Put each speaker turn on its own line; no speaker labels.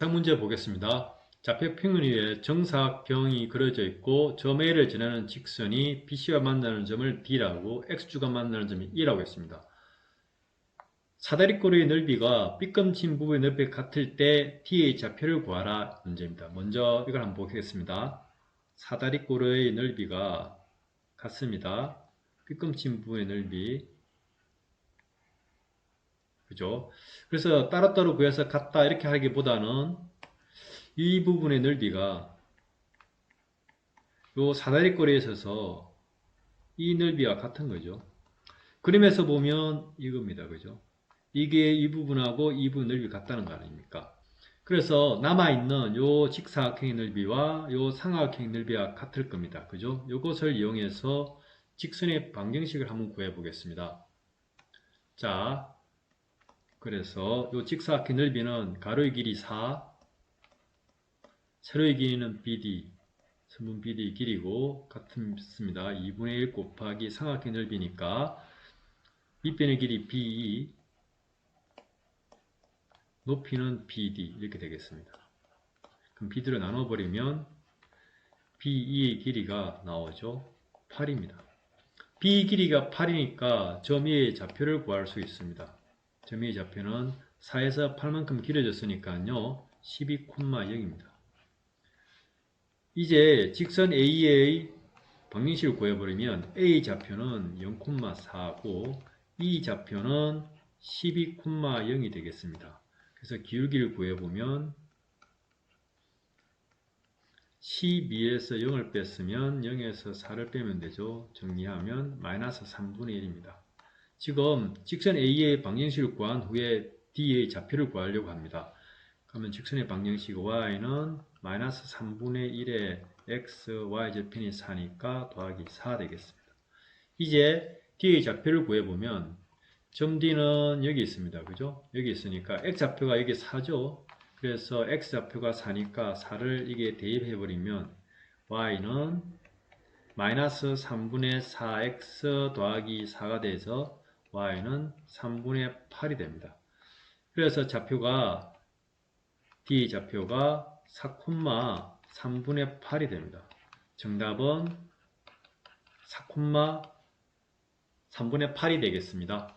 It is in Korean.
자, 문제 보겠습니다. 좌표 평면 위에 정사각형이 그려져 있고 점 A를 지나는 직선이 BC와 만나는 점을 D라고 X주가 만나는 점이 E라고 했습니다. 사다리꼴의 넓이가 삐끔친 부분의 넓이가 같을 때 D의 좌표를 구하라 문제입니다. 먼저 이걸 한번 보겠습니다. 사다리꼴의 넓이가 같습니다. 삐끔친 부분의 넓이 그죠? 그래서 따로따로 구해서 같다 이렇게 하기보다는 이 부분의 넓이가 요 사다리꼴에 있어서 이 넓이와 같은 거죠. 그림에서 보면 이겁니다. 그죠? 이게 이 부분하고 이 부분 넓이 같다는 거 아닙니까? 그래서 남아있는 요 직사각형의 넓이와 요 삼각형의 넓이와 같을 겁니다. 그죠? 요것을 이용해서 직선의 방정식을 한번 구해 보겠습니다. 자, 그래서 요 직사각형 넓이는 가로의 길이 4, 세로의 길이는 BD, 선분 BD 길이고 같습니다. 2분의 1 곱하기 삼각형 넓이니까 밑변의 길이 BE, 높이는 BD 이렇게 되겠습니다. 그럼 BD로 나눠버리면 BE의 길이가 나오죠. 8입니다. B 길이가 8이니까 점 E의 좌표를 구할 수 있습니다. 점 E의 좌표는 4에서 8만큼 길어졌으니까요. 12,0입니다. 이제 직선 A의 방정식을 구해버리면 A 좌표는 0,4고 E 좌표는 12,0이 되겠습니다. 그래서 기울기를 구해보면 12에서 0을 뺐으면 0에서 4를 빼면 되죠. 정리하면 마이너스 3분의 1입니다. 지금 직선 A의 방정식을 구한 후에 D의 좌표를 구하려고 합니다. 그러면 직선의 방정식 Y는 마이너스 3분의 1에 X, Y 절편이 4니까 더하기 4 되겠습니다. 이제 D의 좌표를 구해보면 점 D는 여기 있습니다. 그죠? 여기 있으니까 X 좌표가 여기 4죠? 그래서 X 좌표가 4니까 4를 이게 대입해버리면 Y는 마이너스 3분의 4X 더하기 4가 돼서 Y는 3분의 8이 됩니다. 그래서 좌표가 D 좌표가 4,3분의 8이 됩니다. 정답은 4,3분의 8이 되겠습니다.